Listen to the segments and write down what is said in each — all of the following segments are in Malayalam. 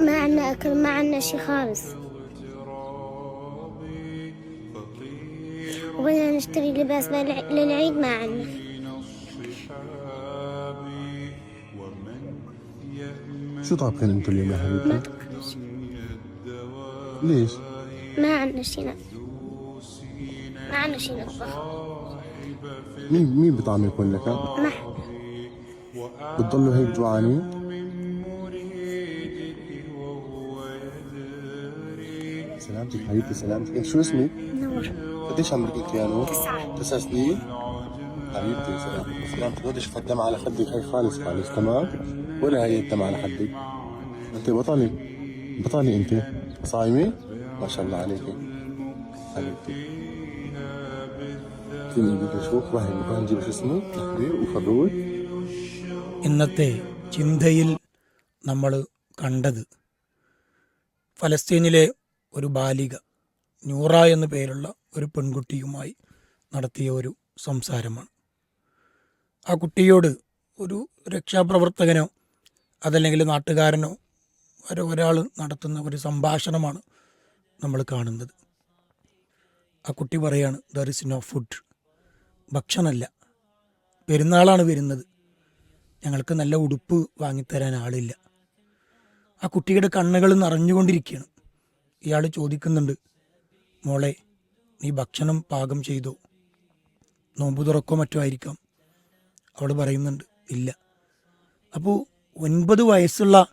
ما عندنا أكل ما عندنا شي خالص وبدنا نشتري لباس للع- للعيد ما عندنا شو طابخين أنتم اليوم يا حبيبتي؟ ليش؟ ما عندنا شي ما عندنا شي نطبخ مين مين بيطعم يكون لك؟ ما حدا بتضلوا هيك جوعانين؟ سلامتك حبيبتي سلامتك إيه شو اسمك؟ نور قديش عمرك انت يا نور؟ تسعة. تسع سنين؟ حبيبتي سلامتك سلامتك بدي اشوف الدم على خدك هي خالص خالص تمام؟ ولا هي الدم على خدك؟ انت بطلة بطلة انت صايمة؟ ما شاء الله عليك حبيبتي فيني بدي اشوف وهي وهي نجيب شو اسمه؟ لحمة وفروت ഇന്നത്തെ ചിന്തയിൽ നമ്മൾ കണ്ടത് ഫലസ്തീനിലെ ഒരു ബാലിക നൂറ എന്ന പേരുള്ള ഒരു പെൺകുട്ടിയുമായി നടത്തിയ ഒരു സംസാരമാണ്. ആ കുട്ടിയോട് ഒരു രക്ഷാപ്രവർത്തകനോ അതല്ലെങ്കിൽ നാട്ടുകാരനോ ഒരു ഒരാൾ നടത്തുന്ന ഒരു സംഭാഷണമാണ് നമ്മൾ കാണുന്നത്. ആ കുട്ടി പറയാണ് ദർ ഇസ് നോ ഫുഡ് ഭക്ഷണമല്ല പെരുന്നാളാണ് വരുന്നത്. ഞങ്ങൾക്ക് നല്ല ഉടുപ്പ് വാങ്ങിത്തരാൻ ആളില്ല. ആ കുട്ടിയുടെ കണ്ണുകൾ നിറഞ്ഞുകൊണ്ടിരിക്കുകയാണ്. ഇയാൾ ചോദിക്കുന്നുണ്ട് മോളെ നീ ഭക്ഷണം പാകം ചെയ്തോ? നോമ്പ് തുറക്കോ മറ്റോ ആയിരിക്കാം. അവൾ പറയുന്നുണ്ട് ഇല്ല. അപ്പോൾ ഒൻപത് വയസ്സുള്ള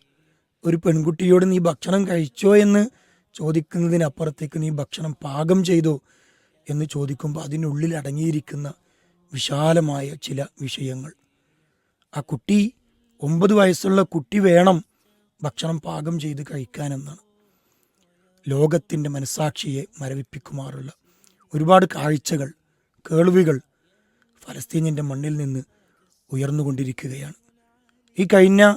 ഒരു പെൺകുട്ടിയോട് നീ ഭക്ഷണം കഴിച്ചോ എന്ന് ചോദിക്കുന്നതിനപ്പുറത്തേക്ക് നീ ഭക്ഷണം പാകം ചെയ്തോ എന്ന് ചോദിക്കുമ്പോൾ അതിനുള്ളിൽ അടങ്ങിയിരിക്കുന്ന വിശാലമായ ചില വിഷയങ്ങൾ. ആ കുട്ടി ഒമ്പത് വയസ്സുള്ള കുട്ടി വേണം ഭക്ഷണം പാകം ചെയ്ത് കഴിക്കാനെന്നാണ്. ലോകത്തിന്റെ മനസാക്ഷിയെ മരവിപ്പിക്കുമാറുള്ള ഒരുപാട് കാഴ്ചകൾ കേൾവികൾ ഫലസ്തീനിന്റെ മണ്ണിൽ നിന്ന് ഉയർന്നുകൊണ്ടിരിക്കുകയാണ്. ഈ കഴിഞ്ഞ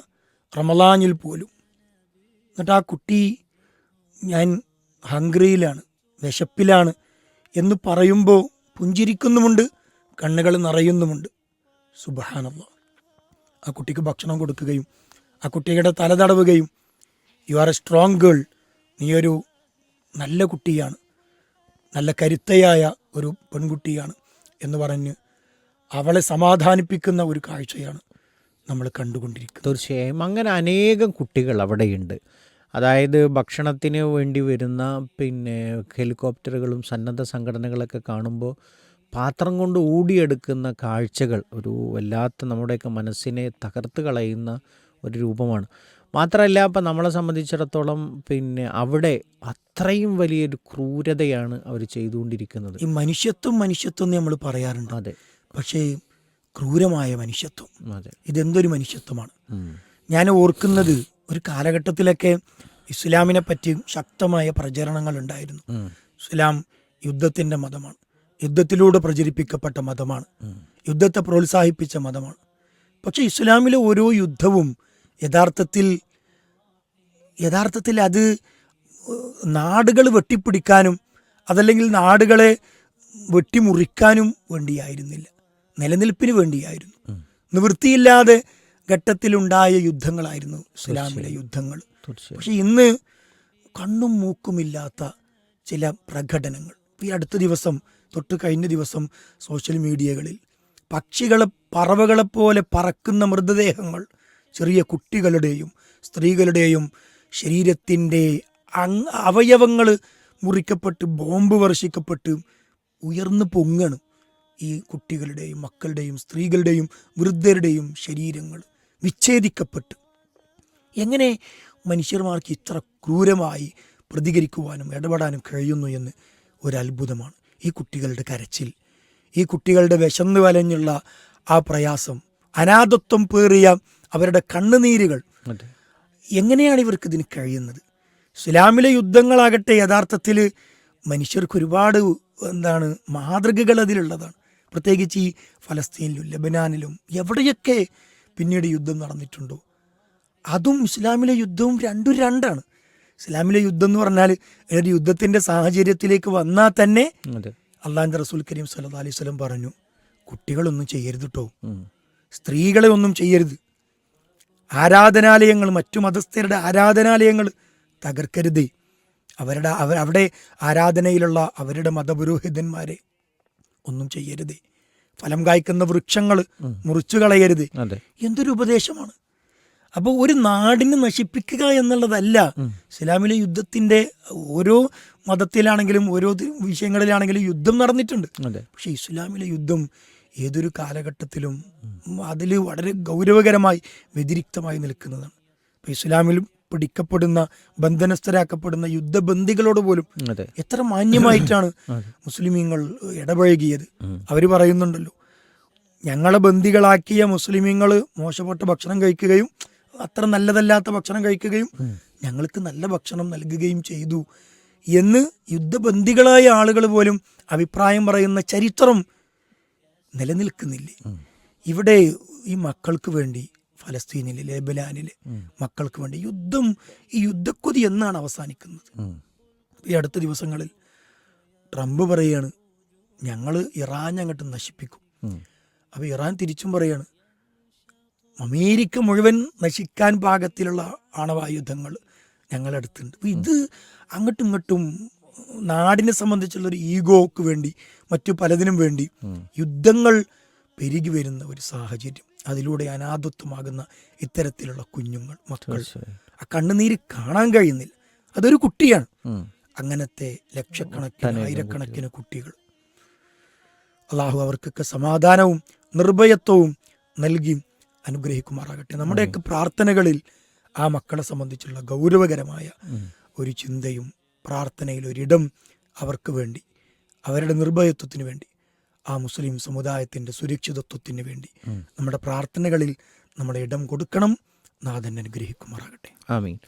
റമലാനിൽ പോലും എന്നിട്ട് ആ കുട്ടി ഞാൻ ഹംഗ്രിയിലാണ് വിശപ്പിലാണ് എന്ന് പറയുമ്പോൾ പുഞ്ചിരിക്കുന്നുമുണ്ട് കണ്ണുകൾ നിറയുന്നുമുണ്ട്. സുബഹാനുള്ള ആ കുട്ടിക്ക് ഭക്ഷണം കൊടുക്കുകയും ആ കുട്ടിയുടെ തല തടവുകയും you are a strong girl നീയൊരു നല്ല കുട്ടിയാണ്. നല്ല കരുത്തയായ ഒരു പെൺകുട്ടിയാണ് എന്ന് പറഞ്ഞ് അവളെ സമാധാനിപ്പിക്കുന്ന ഒരു കാഴ്ചയാണ് നമ്മൾ കണ്ടുകൊണ്ടിരിക്കുന്നത്. തീർച്ചയായും. അങ്ങനെ അനേകം കുട്ടികൾ അവിടെയുണ്ട്. അതായത് ഭക്ഷണത്തിന് വേണ്ടി വരുന്ന പിന്നെ ഹെലികോപ്റ്ററുകളും സന്നദ്ധ സംഘടനകളൊക്കെ കാണുമ്പോൾ പാത്രം കൊണ്ട് ഊടിയെടുക്കുന്ന കാഴ്ചകൾ ഒരു വല്ലാത്ത നമ്മുടെയൊക്കെ മനസ്സിനെ തകർത്ത് കളയുന്ന ഒരു രൂപമാണ്. മാത്രമല്ല ഇപ്പം നമ്മളെ സംബന്ധിച്ചിടത്തോളം പിന്നെ അവിടെ അത്രയും വലിയൊരു ക്രൂരതയാണ് അവർ ചെയ്തുകൊണ്ടിരിക്കുന്നത്. ഈ മനുഷ്യത്വം മനുഷ്യത്വം എന്ന് നമ്മൾ പറയാറുണ്ട്. അതെ. പക്ഷേ ക്രൂരമായ മനുഷ്യത്വം. അതെ. ഇതെന്തൊരു മനുഷ്യത്വമാണ്? ഞാൻ ഓർക്കുന്നത് ഒരു കാലഘട്ടത്തിലൊക്കെ ഇസ്ലാമിനെ പറ്റി ശക്തമായ പ്രചരണങ്ങൾ ഉണ്ടായിരുന്നു. ഇസ്ലാം യുദ്ധത്തിന്റെ മതമാണ്. യുദ്ധത്തിലൂടെ പ്രചരിപ്പിക്കപ്പെട്ട മതമാണ്. യുദ്ധത്തെ പ്രോത്സാഹിപ്പിച്ച മതമാണ്. പക്ഷേ ഇസ്ലാമിലെ ഓരോ യുദ്ധവും യഥാർത്ഥത്തിൽ യഥാർത്ഥത്തിൽ അത് നാടുകൾ വെട്ടിപ്പിടിക്കാനും അതല്ലെങ്കിൽ നാടുകളെ വെട്ടിമുറിക്കാനും വേണ്ടിയായിരുന്നില്ല. നിലനിൽപ്പിന് വേണ്ടിയായിരുന്നു. നിവൃത്തിയില്ലാതെ ഘട്ടത്തിലുണ്ടായ യുദ്ധങ്ങളായിരുന്നു ഇസ്ലാമിലെ യുദ്ധങ്ങൾ. പക്ഷെ ഇന്ന് കണ്ണും മൂക്കുമില്ലാത്ത ചില പ്രകടനങ്ങൾ. ഈ അടുത്ത ദിവസം തൊട്ട് കഴിഞ്ഞ ദിവസം സോഷ്യൽ മീഡിയകളിൽ പക്ഷികളെ പറവകളെപ്പോലെ പറക്കുന്ന മൃതദേഹങ്ങൾ ചെറിയ കുട്ടികളുടെയും സ്ത്രീകളുടെയും ശരീരത്തിന്റെ അങ് അവയവങ്ങൾ മുറിക്കപ്പെട്ട് ബോംബ് വർഷിക്കപ്പെട്ട് ഉയർന്നു പൊങ്ങണം ഈ കുട്ടികളുടെയും മക്കളുടെയും സ്ത്രീകളുടെയും വൃദ്ധരുടെയും ശരീരങ്ങൾ വിച്ഛേദിക്കപ്പെട്ട്. എങ്ങനെ മനുഷ്യന്മാർക്ക് ഇത്ര ക്രൂരമായി പ്രതികരിക്കുവാനും ഇടപെടാനും കഴിയുന്നു എന്ന് ഒരത്ഭുതമാണ് ഈ കുട്ടികളുടെ കരച്ചിൽ. ഈ കുട്ടികളുടെ വിശന്നു വലഞ്ഞുള്ള ആ പ്രയാസം അനാഥത്വം പേറിയ അവരുടെ കണ്ണുനീരുകൾ. എങ്ങനെയാണ് ഇവർക്ക് ഇതിന് കഴിയുന്നത്? ഇസ്ലാമിലെ യുദ്ധങ്ങളാകട്ടെ യഥാർത്ഥത്തിൽ മനുഷ്യർക്ക് ഒരുപാട് എന്താണ് മാതൃകകൾ അതിലുള്ളതാണ്. പ്രത്യേകിച്ച് ഈ ഫലസ്തീനിലും ലബനാനിലും എവിടെയൊക്കെ പിന്നീട് യുദ്ധം നടന്നിട്ടുണ്ടോ? അതും ഇസ്ലാമിലെ യുദ്ധവും രണ്ടും രണ്ടാണ്. ഇസ്ലാമിലെ യുദ്ധം എന്ന് പറഞ്ഞാൽ ഒരു യുദ്ധത്തിന്റെ സാഹചര്യത്തിലേക്ക് വന്നാൽ തന്നെ അള്ളാഹിൻ അള്ളാഹിന്റെ റസൂൽ കരീം സല്ലാ അലൈഹി പറഞ്ഞു കുട്ടികളൊന്നും ചെയ്യരുത് കേട്ടോ. സ്ത്രീകളെ ഒന്നും ചെയ്യരുത്. ആരാധനാലയങ്ങൾ മറ്റു മതസ്ഥരുടെ ആരാധനാലയങ്ങൾ തകർക്കരുത്. അവരുടെ അവർ അവിടെ ആരാധനയിലുള്ള അവരുടെ മതപുരോഹിതന്മാരെ ഒന്നും ചെയ്യരുത്. ഫലം കായ്ക്കുന്ന വൃക്ഷങ്ങൾ മുറിച്ചു കളയരുത്. എന്തൊരു ഉപദേശമാണ്. അപ്പോൾ ഒരു നാടിനെ നശിപ്പിക്കുക എന്നുള്ളതല്ല. ഇസ്ലാമിലെ യുദ്ധത്തിന്റെ ഓരോ മതത്തിലാണെങ്കിലും ഓരോ വിഷയങ്ങളിലാണെങ്കിലും യുദ്ധം നടന്നിട്ടുണ്ട്. പക്ഷേ ഇസ്ലാമിലെ യുദ്ധം ഏതൊരു കാലഘട്ടത്തിലും അതിൽ വളരെ ഗൗരവകരമായി വ്യതിരിക്തമായി നിൽക്കുന്നതാണ്. ഇപ്പോൾ ഇസ്ലാമിൽ പിടിക്കപ്പെടുന്ന ബന്ധനസ്ഥരാക്കപ്പെടുന്ന യുദ്ധബന്ദികളോട് പോലും എത്ര മാന്യമായിട്ടാണ് മുസ്ലിമീങ്ങൾ ഇടപഴകിയത്. അവർ പറയുന്നുണ്ടല്ലോ ഞങ്ങളെ ബന്ദികളാക്കിയ മുസ്ലിമീങ്ങൾ മോശപ്പെട്ട ഭക്ഷണം കഴിക്കുകയും അത്ര നല്ലതല്ലാത്ത ഭക്ഷണം കഴിക്കുകയും ഞങ്ങൾക്ക് നല്ല ഭക്ഷണം നൽകുകയും ചെയ്തു എന്ന് യുദ്ധബന്ദികളായ ആളുകൾ പോലും അഭിപ്രായം പറയുന്ന ചരിത്രം നിലനിൽക്കുന്നില്ലേ? ഇവിടെ ഈ മക്കൾക്ക് വേണ്ടി ഫലസ്തീനിൽ ലേബലാനിൽ മക്കൾക്ക് വേണ്ടി യുദ്ധം ഈ യുദ്ധക്കൊതി എന്നാണ് അവസാനിക്കുന്നത്. ഈ അടുത്ത ദിവസങ്ങളിൽ ട്രംപ് പറയാണ് ഞങ്ങൾ ഇറാൻ അങ്ങോട്ട് നശിപ്പിക്കും. അപ്പൊ അപ്പോൾ ഇറാൻ തിരിച്ചും പറയാണ് അമേരിക്ക മുഴുവൻ നശിക്കാൻ പാകത്തിലുള്ള ആണവായുധങ്ങൾ ഞങ്ങളടുത്തുണ്ട്. അപ്പോൾ ഇത് അങ്ങോട്ടും ഇങ്ങോട്ടും നാടിനെ സംബന്ധിച്ചുള്ള ഒരു ഈഗോക്ക് വേണ്ടി മറ്റു പലതിനും വേണ്ടി യുദ്ധങ്ങൾ പെരുകി വരുന്ന ഒരു സാഹചര്യം. അതിലൂടെ അനാഥത്വമാകുന്ന ഇത്തരത്തിലുള്ള കുഞ്ഞുങ്ങൾ മക്കൾ. ആ കണ്ണുനീര് കാണാൻ കഴിയുന്നില്ല. അതൊരു കുട്ടിയാണ്. അങ്ങനത്തെ ലക്ഷക്കണക്കിന് ആയിരക്കണക്കിന് കുട്ടികൾ. അള്ളാഹു അവർക്കൊക്കെ സമാധാനവും നിർഭയത്വവും നൽകി അനുഗ്രഹിക്കുമാറാകട്ടെ. നമ്മുടെയൊക്കെ പ്രാർത്ഥനകളിൽ ആ മക്കളെ സംബന്ധിച്ചുള്ള ഗൗരവകരമായ ഒരു ചിന്തയും പ്രാർത്ഥനയിൽ ഒരിടം അവർക്ക് വേണ്ടി അവരുടെ നിർഭയത്വത്തിന് വേണ്ടി ആ മുസ്ലിം സമുദായത്തിന്റെ സുരക്ഷിതത്വത്തിന് വേണ്ടി നമ്മുടെ പ്രാർത്ഥനകളിൽ നമ്മുടെ ഇടം കൊടുക്കണം. നാഥൻ അനുഗ്രഹിക്കുമാറാകട്ടെ. ആമീൻ.